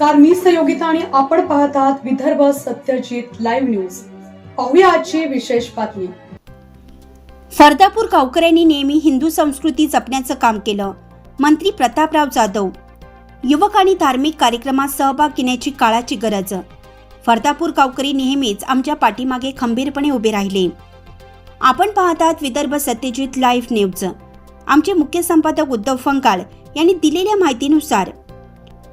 नमस्कार मी सहयोगिता आणि आपण पाहत आहात विदर्भ सत्यजित लाईव्ह न्यूज. पाहूया आजची विशेष बातमी. फरदापूर गावकऱ्यांनी नेहमी हिंदू संस्कृती जपण्याचं काम केलं. मंत्री प्रतापराव जाधव. युवक आणि धार्मिक कार्यक्रमात सहभाग घेण्याची काळाची गरज. फरदापूर गावकरी नेहमीच आमच्या पाठीमागे खंबीरपणे उभे राहिले. आपण पाहत आहात विदर्भ सत्यजित लाईव्ह न्यूज. आमचे मुख्य संपादक उद्धव फंकाळ यांनी दिलेल्या माहितीनुसार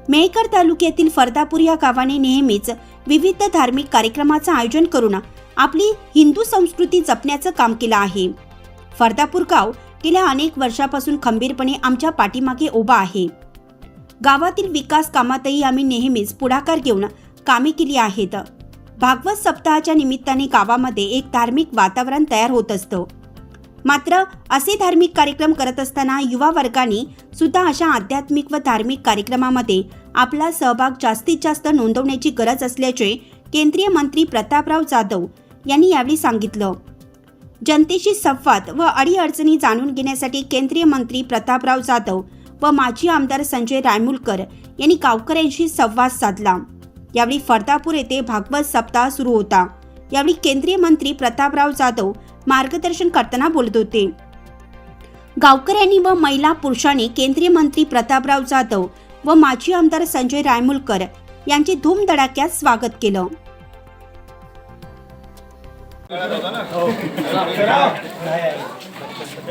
मेळकर तालुक्यातील फरदापूर या गावाने नेहमीच विविध धार्मिक कार्यक्रमाचं आयोजन करून आपली हिंदू संस्कृती जपण्याचं काम केलं आहे. फरदापूर गाव गेल्या अनेक वर्षापासून खंबीरपणे आमच्या पाठीमागे उभा आहे. गावातील विकास कामातही आम्ही नेहमीच पुढाकार घेऊन कामे केली आहेत. भागवत सप्ताहाच्या निमित्ताने गावामध्ये एक धार्मिक वातावरण तयार होत असतं. मात्र असे धार्मिक कार्यक्रम करत असताना युवा वर्गाने सुद्धा अशा आध्यात्मिक व धार्मिक कार्यक्रमामध्ये आपला सहभाग जास्तीत जास्त नोंदवण्याची गरज असल्याचे केंद्रीय मंत्री प्रतापराव जाधव यांनी यावेळी सांगितलं. जनतेशी संवाद व अडीअडचणी जाणून घेण्यासाठी केंद्रीय मंत्री प्रतापराव जाधव व माजी आमदार संजय रायमुलकर यांनी गावकऱ्यांशी संवाद साधला. यावेळी फरदापूर येथे भागवत सप्ताह सुरू होता. यावेळी केंद्रीय मंत्री प्रतापराव जाधव मार्गदर्शन करताना बोलत होते. गावकऱ्यांनी व महिला पुरुषांनी केंद्रीय मंत्री प्रतापराव जाधव व माजी आमदार संजय रायमुलकर यांचे धूमधडाक्यात स्वागत केलं.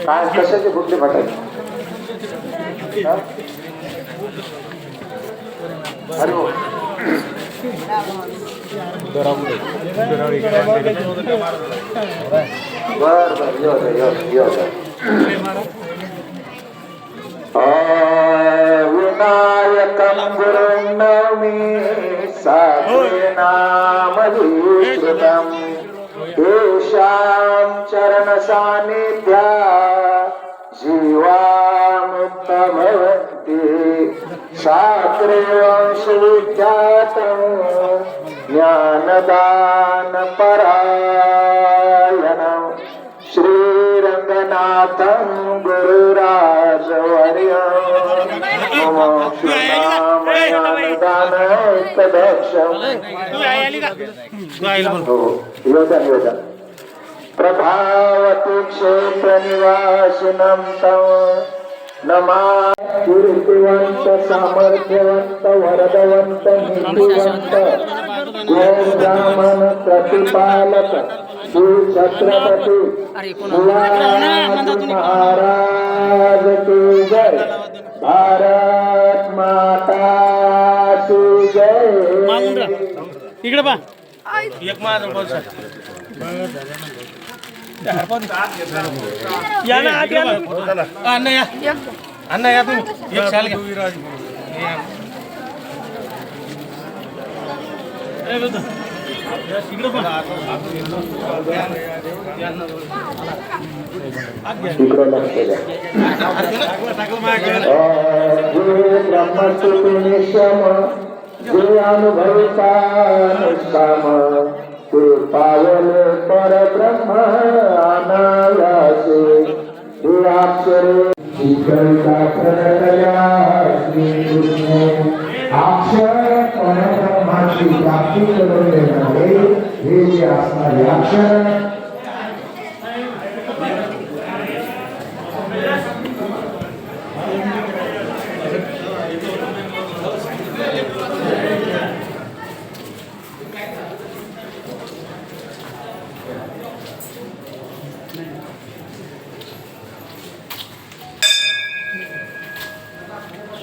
काय कशाचे कुठले बर बर यो यो यो विनायकं गुरुं नौमि साधे येषां चरणसान्निध्या जीवा भवन्ति साक्रे वंशविख्यातं ज्ञानदानपरायणं श्रीरङ्गनाथं गुरुराजवर्य हो योजन योजन प्रभावती क्षेत्र निवासिनं तव। नमा कीर्तिवंत सामर्थ्यवंत वरदवंत नीतिवंत गोब्राह्मण प्रतिपालक श्री छत्रपती शिवाजी महाराज की जय. भारत माता की जय. इकडे पा एक माझा या ना आत या ना अण्णा या अण्णा या तुम्ही एक शाल घ्या या. ए, बेटा. या, इकडे पहा. इकडे लक्ष द्या जे अनुभविता निष्काम ते पावले परब्रह्म अनायासे हे अक्षरे ईश्वरिता प्रणतया श्रीकृष्णे अक्षर परब्रह्माची प्राप्ती करून देणारे हे जे असणारे अक्षर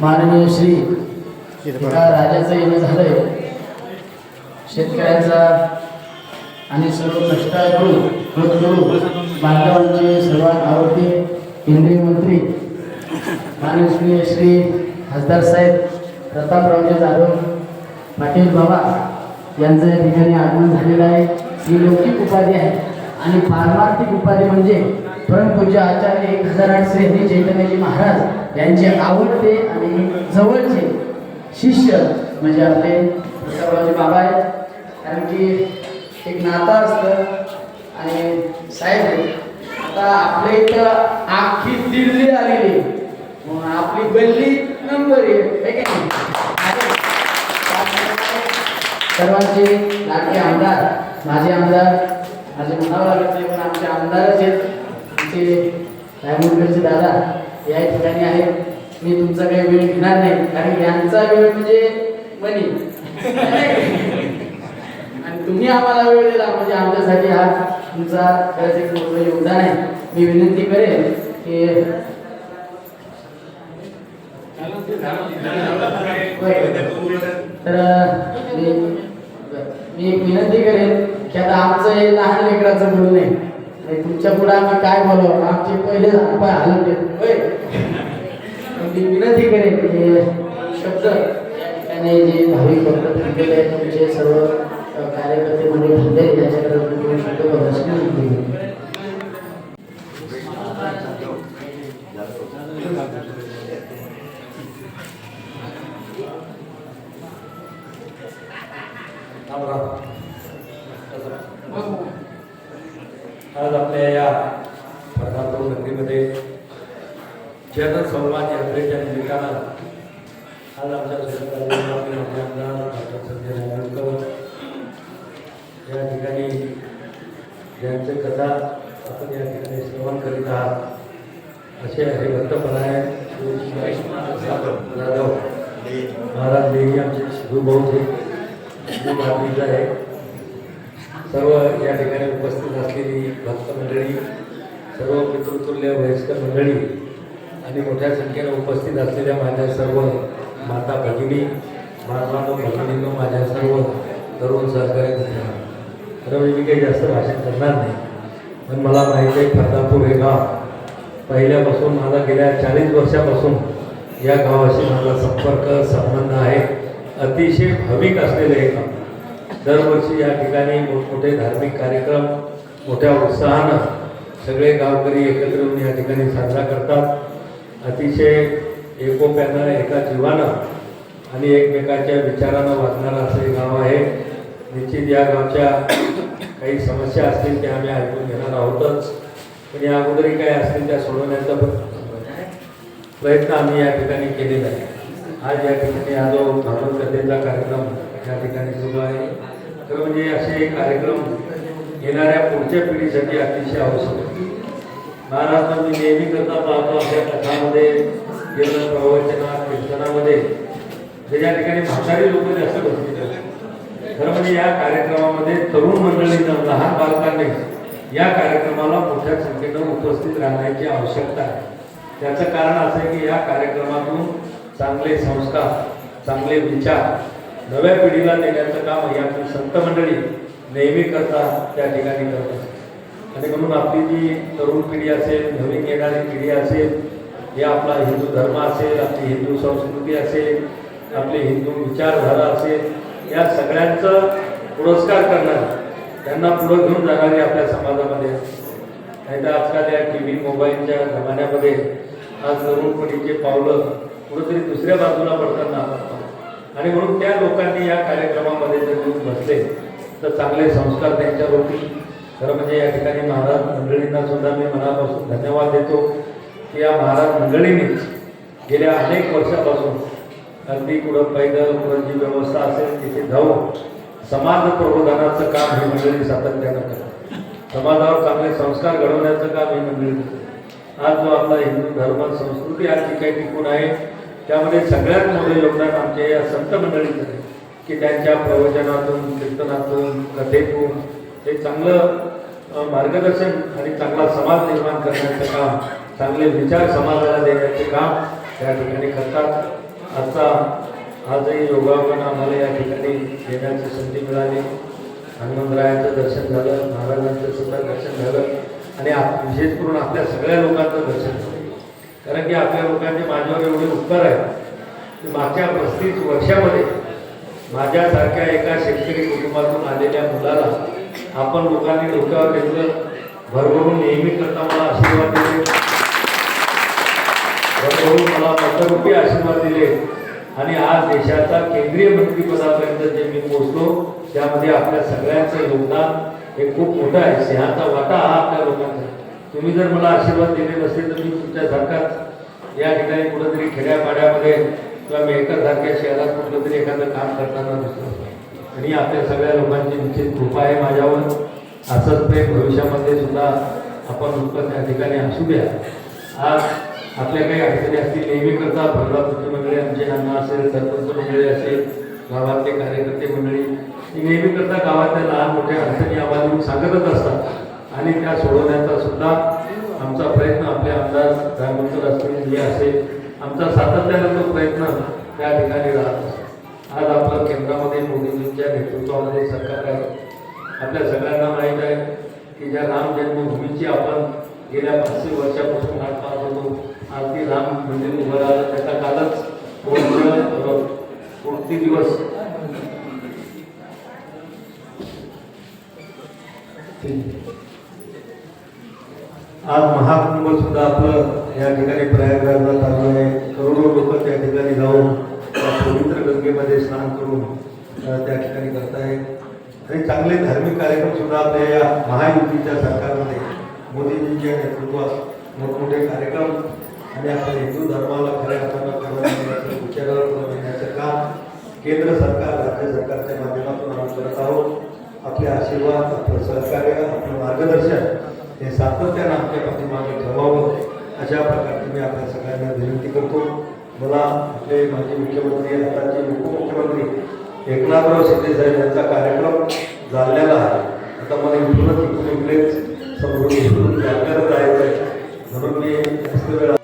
माननीय श्री राजाचं येणं झालंय. शेतकऱ्यांचा आणि सर्व कष्टाळू करू बांधवांचे सर्वात आवडते केंद्रीय मंत्री माननीय श्री खासदार साहेब प्रतापरावजी जाधव पाटील बाबा यांचं या ठिकाणी आगमन झालेलं आहे. ही लौकिक उपाधी आहे आणि पारमार्थिक उपाधी म्हणजे परमपूज्य आचार्य एक हजार आठ श्री चैतन्यजी महाराज यांचे आवडते आणि जवळचे शिष्य म्हणजे आपले प्रतापरावजी बाबा आहेत कारण की एक नातं असतं आणि साहेब आता आपल्या इथं आखी दिल्ली आलेली मग आपली गल्ली नंबर नाही? आहे. सर्वांचे लाडके आमदार माझे आमदार माझे म्हणावं लागत नाही पण आमचे आमदारच आहेत आमचे रायमुंडकरचे दादा या ठिकाणी आहेत मी तुमचा काही वेळ घेणार नाही. कारण यांचा वेळ म्हणजे मनी आणि तुम्ही आम्हाला वेळ दिला म्हणजे आमच्यासाठी हा तुमचा खरंच एक मोठं योगदान आहे. मी विनंती करेन की तर मी एक विनंती करेन की आता आमचं हे लहान लेकराचं म्हणून नये. आणि तुमच्यापुढे आम्ही काय बोलावं? आमचे पहिले पाय हलत मी विनंती करेन की शब्द या ठिकाणी जे भाविक भक्त थांबलेले आहेत तुमचे सर्व कार्यकर्ते म्हणजे थांबले त्याच्याकडे तुम्ही शब्द प्रदर्शन ज्यांचे कथा आपण या ठिकाणी श्रवण करीत आहात असे हे श्री जाधव महाराज देवी आमचे शिवभाऊचे आहे. सर्व या ठिकाणी उपस्थित असलेली भक्त मंडळी सर्व पितृतुल्य वयस्कर मंडळी आणि मोठ्या संख्येने उपस्थित असलेल्या माझ्या सर्व माता भगिनी महात्मा भगिनींनो माझ्या सर्व तरुण सहकारी मित्रांनो खरं मी काही जास्त भाषण करणार नाही. पण मला माहिती आहे फरदापूर हे गाव. पहिल्यापासून मला गेल्या चाळीस वर्षापासून या गावाशी माझा संपर्क संबंध आहे. अतिशय भाविक असलेले हे गाव. दरवर्षी या ठिकाणी मोठमोठे धार्मिक कार्यक्रम मोठ्या उत्साहानं सगळे गावकरी एकत्र येऊन या ठिकाणी साजरा करतात. अतिशय एकोप्यानं एका जीवानं आणि एकमेकाच्या विचारानं वागणारं असं हे गाव आहे. निश्चित या गावच्या काही समस्या असतील त्या आम्ही ऐकून घेणार आहोतच. पण या अगोदरही काही असतील त्या सोडवण्याचा प्रयत्न आम्ही या ठिकाणी केलेला आहे. आज या ठिकाणी हा जो भागवत कथेचा कार्यक्रम या ठिकाणी सुरू आहे. तर म्हणजे असे कार्यक्रम येणाऱ्या पुढच्या पिढीसाठी अतिशय आवश्यक आहे. महाराष्ट्र मी नेहमी करता पाहतो आपल्या कथामध्ये कीर्तन प्रवचनात कीर्तनामध्ये. ज्या ठिकाणी म्हातारी लोक जास्त बसलेले खरं म्हणजे या कार्यक्रमामध्ये तरुण मंडळीनं लहान बालकांनी या कार्यक्रमाला मोठ्या संख्येनं उपस्थित राहण्याची आवश्यकता आहे. त्याचं कारण असं आहे की या कार्यक्रमातून चांगले संस्कार चांगले विचार नव्या पिढीला देण्याचं काम या आपली संत मंडळी नेहमी करतात त्या ठिकाणी करतात. आणि म्हणून आपली जी तरुण पिढी असेल नवीन येणारी पिढी असेल हे आपला हिंदू धर्म असेल आपली हिंदू संस्कृती असेल आपली हिंदू विचारधारा असेल या सगळ्यांचा पुरस्कार करणार त्यांना पुढं घेऊन जाणारी आपल्या समाजामध्ये. नाहीतर आजकाल या टी व्ही मोबाईलच्या जमान्यामध्ये आज तरुणपणीचे पावलं कुठंतरी दुसऱ्या बाजूला पडताना आपण आणि म्हणून त्या लोकांनी या कार्यक्रमामध्ये जर येऊन बसले तर चांगले संस्कार त्यांच्यावरती. खरं म्हणजे या ठिकाणी महाराज मंडळींना सुद्धा मी मनापासून धन्यवाद देतो की या महाराज मंडळींनीच गेल्या अनेक वर्षापासून अगदी कुठं पैदल कुठं जी व्यवस्था असेल तिथे जाऊन समाज प्रबोधनाचं काम ही मंडळी सातत्यानं करतात. समाजावर चांगले संस्कार घडवण्याचं काम ही मंडळी करते आज जो आपला हिंदू धर्म संस्कृती आज जी काही टिकून आहे त्यामध्ये सगळ्यात मोठं योगदान आमच्या या संत मंडळीचं आहे की त्यांच्या प्रवचनातून कीर्तनातून कथेतून हे चांगलं मार्गदर्शन आणि चांगला समाज निर्माण करण्याचं काम चांगले विचार समाजाला देण्याचे काम त्या ठिकाणी करतात. आजचा आजही योगावन आम्हाला या ठिकाणी येण्याची संधी मिळाली. हनुमंतरायाचं दर्शन झालं महाराजांचं सुद्धा दर्शन झालं आणि आप विशेष करून आपल्या सगळ्या लोकांचं दर्शन झालं. कारण की आपल्या लोकांचे माझ्यावर एवढे उपकार आहेत की मागच्या पस्तीस वर्षामध्ये माझ्यासारख्या एका शेतकरी कुटुंबातून आलेल्या मुलाला आपण लोकांनी डोक्यावर घेतलं. भरभरून नेहमी करता मला आशीर्वाद दिले भरभरून मला मतरूपी आशीर्वाद दिले. आणि आज देशाचा केंद्रीय मंत्रीपदापर्यंत जे मी पोहोचलो त्यामध्ये आपल्या सगळ्यांचं योगदान हे खूप मोठं आहे. सिंहाचा वाटा हा आपल्या लोकांचा तुम्ही जर मला आशीर्वाद दिले नसते तर मी तुमच्यासारखाच या ठिकाणी कुठंतरी खेड्यापाड्यामध्ये किंवा मेहकरसारख्या शहरात कुठलं तरी एखादं काम करताना दिसतो आणि आपल्या सगळ्या लोकांची निश्चित कृपा आहे माझ्यावर. असंच प्रेम भविष्यामध्ये सुद्धा आपण लोक त्या ठिकाणी असू द्या. आज आपल्या काही अडचणी असतील नेहमी करता. भरला मंडळी आमचे अण्णा असेल सरपंच मंडळी असेल गावातले कार्यकर्ते मंडळी नेहमीकरता नेहमी करता. गावातल्या लहान मोठ्या अडचणी आम्हाला येऊन सांगतच असतात. आणि त्या सोडवण्याचा सुद्धा आमचा प्रयत्न आपले आमदार रामचंद्र असतील हे असेल आमचा सातत्यानं तो प्रयत्न त्या ठिकाणी राहत असतो. आज आपलं केंद्रामध्ये मोदीजींच्या नेतृत्वामध्ये सरकार आहे. आपल्या सगळ्यांना माहीत आहे की ज्या राम जन्मभूमीची आपण गेल्या पाचशे वर्षापासून आरती राम मंदिर उभं राहिलं त्याच्या कालच पूर्ण पूर्ती दिवस. आज महाकुंभ सुद्धा आपलं या ठिकाणी प्रयागराजला चालू आहे. करोडो लोक त्या ठिकाणी जाऊन पवित्र गंगेमध्ये स्नान करून त्या ठिकाणी करतायत. आणि चांगले धार्मिक कार्यक्रम सुद्धा आपल्या या महायुतीच्या सरकारमध्ये मोदीजींच्या नेतृत्वात मोठमोठे कार्यक्रम आणि आपल्या हिंदू धर्माला खऱ्या अर्थानं करून देण्याचं विचारावर काम केंद्र सरकार राज्य सरकारच्या माध्यमातून आम्ही करत आहोत. आपले आशीर्वाद आपलं सहकार्य आपलं मार्गदर्शन हे सातत्यानं आमच्या पाठीमागे ठेवावं. अशा प्रकारची मी आपल्या सगळ्यांना विनंती करतो. मला आपले माजी मुख्यमंत्री आताचे उपमुख्यमंत्री एकनाथराव शिंदे साहेब यांचा कार्यक्रम झालेला आहे. आता मला इथूनच इथून इकडेच समृद्धी जायचं आहे म्हणून मी जास्त वेळा